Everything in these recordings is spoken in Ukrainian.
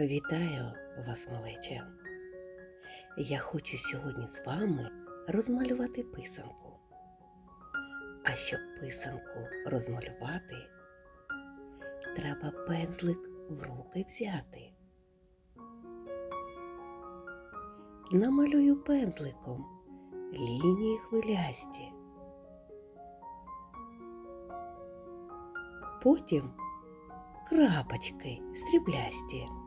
Вітаю вас, малече! Я хочу сьогодні з вами розмалювати писанку. А щоб писанку розмалювати, треба пензлик в руки взяти. Намалюю пензликом лінії хвилясті. Потім крапочки сріблясті.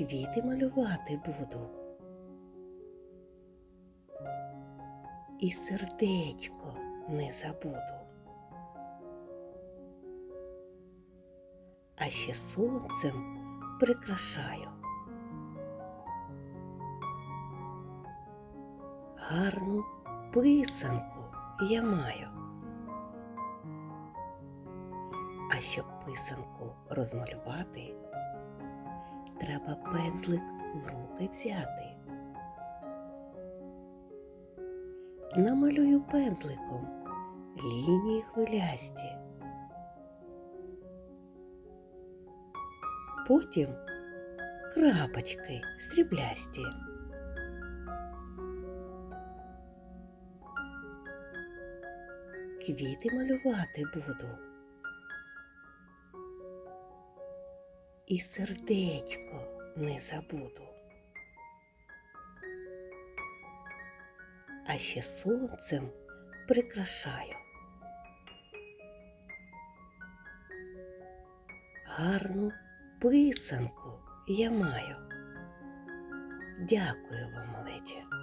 Квіти малювати буду. І сердечко не забуду. А ще сонцем прикрашаю. Гарну писанку я маю. А щоб писанку розмалювати, треба пензлик в руки взяти. Намалюю пензликом лінії хвилясті. Потім крапочки сріблясті. Квіти малювати буду. І сердечко не забуду. А ще сонцем прикрашаю. Гарну писанку я маю. Дякую вам, малече.